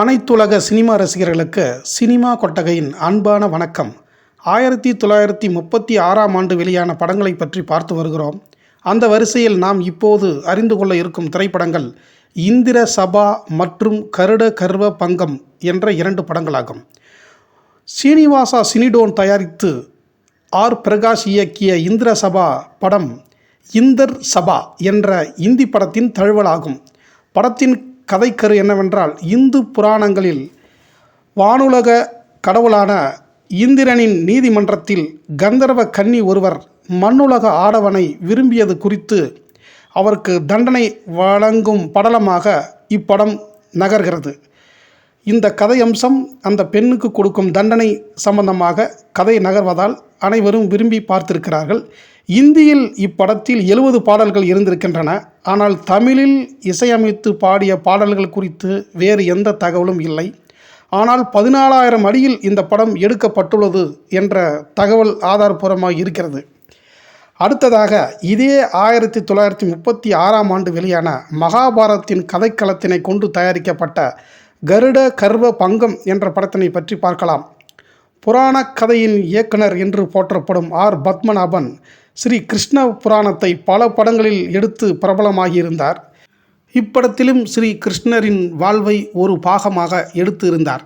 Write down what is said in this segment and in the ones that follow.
அனைத்துலக சினிமா ரசிகர்களுக்கு சினிமா கொட்டகையின் அன்பான வணக்கம். ஆயிரத்தி தொள்ளாயிரத்தி முப்பத்தி ஆறாம் ஆண்டு வெளியான படங்களை பற்றி பார்த்து வருகிறோம். அந்த வரிசையில் நாம் இப்போது அறிந்து கொள்ள இருக்கும் திரைப்படங்கள் இந்திர சபா மற்றும் கருட கர்வ பங்கம் என்ற இரண்டு படங்களாகும். சீனிவாசா சினிடோன் தயாரித்து ஆர் பிரகாஷ் இயக்கிய இந்திர சபா படம் இந்தர் சபா என்ற இந்தி படத்தின் தழுவலாகும். படத்தின் கதைக்கரு என்னவென்றால் இந்து புராணங்களில் வானுலக கடவுளான இந்திரனின் நீதிமன்றத்தில் கந்தர்வ கன்னி ஒருவர் மண்ணுலக ஆடவனை விரும்பியது குறித்து அவருக்கு தண்டனை வழங்கும் படலமாக இப்படம் நகர்கிறது. இந்த கதையம்சம் அந்த பெண்ணுக்கு கொடுக்கும் தண்டனை சம்பந்தமாக கதை நகர்வதால் அனைவரும் விரும்பி பார்த்திருக்கிறார்கள். இந்தியில் இப்படத்தில் எழுபது பாடல்கள் இருந்திருக்கின்றன. ஆனால் தமிழில் இசையமைத்து பாடிய பாடல்கள் குறித்து வேறு எந்த தகவலும் இல்லை. ஆனால் பதினாலாயிரம் அடியில் இந்த படம் எடுக்கப்பட்டுள்ளது என்ற தகவல் ஆதாரபூர்வமாக இருக்கிறது. அடுத்ததாக இதே ஆயிரத்தி தொள்ளாயிரத்தி முப்பத்தி ஆறாம் ஆண்டு வெளியான மகாபாரத்தின் கதைக்களத்தினை கொண்டு தயாரிக்கப்பட்ட கருட கர்வ பங்கம் என்ற படத்தினை பற்றி பார்க்கலாம். புராண கதையின் இயக்குனர் என்று போற்றப்படும் ஆர். பத்மநாபன் ஸ்ரீ கிருஷ்ண புராணத்தை பல படங்களில் எடுத்து பிரபலமாகியிருந்தார். இப்படத்திலும் ஸ்ரீ கிருஷ்ணரின் வாழ்வை ஒரு பாகமாக எடுத்து இருந்தார்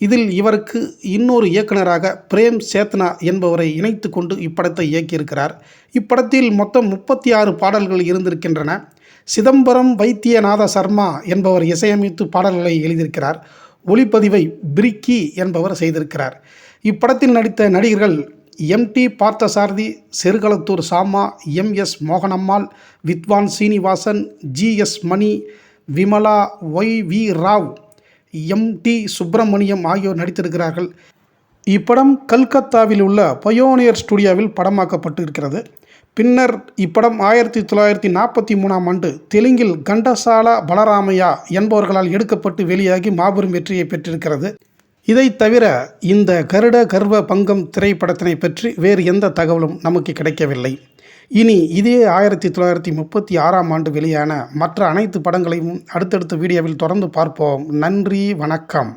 இதில் இவருக்கு இன்னொரு இயக்குனராக பிரேம் சேத்னா என்பவரை இணைத்து கொண்டு இப்படத்தை இயக்கியிருக்கிறார். இப்படத்தில் மொத்தம் முப்பத்தி ஆறு பாடல்கள் இருந்திருக்கின்றன. சிதம்பரம் வைத்தியநாத சர்மா என்பவர் இசையமைத்து பாடல்களை எழுதியிருக்கிறார். ஒளிப்பதிவை பிரிக்கி என்பவர் செய்திருக்கிறார். இப்படத்தில் நடித்த நடிகர்கள் எம்டி பார்த்தசாரதி செருகளத்தூர் சாமா எம் எஸ் மோகனம்மாள் வித்வான் Srinivasan G S Mani Vimala Y V Rao M D Subramaniam ஆகியோர் நடித்திருக்கிறார்கள். இப்படம் கல்கத்தாவில் உள்ள பயோனியர் ஸ்டுடியோவில் படமாக்கப்பட்டு இருக்கிறது பின்னர் இப்படம் ஆயிரத்தி தொள்ளாயிரத்தி நாற்பத்தி மூணாம் ஆண்டு தெலுங்கில் கண்டசாலா பலராமையா என்பவர்களால் எடுக்கப்பட்டு வெளியாகி மாபெரும் வெற்றியை பெற்றிருக்கிறது. இதை தவிர இந்த கருட கர்வ பங்கம் திரைப்படத்தினை பற்றி வேறு எந்த தகவலும் நமக்கு கிடைக்கவில்லை. இனி இதே ஆயிரத்தி தொள்ளாயிரத்தி முப்பத்தி ஆறாம் ஆண்டு வெளியான மற்ற அனைத்து படங்களையும் அடுத்தடுத்த வீடியோவில் தொடர்ந்து பார்ப்போம். நன்றி வணக்கம்.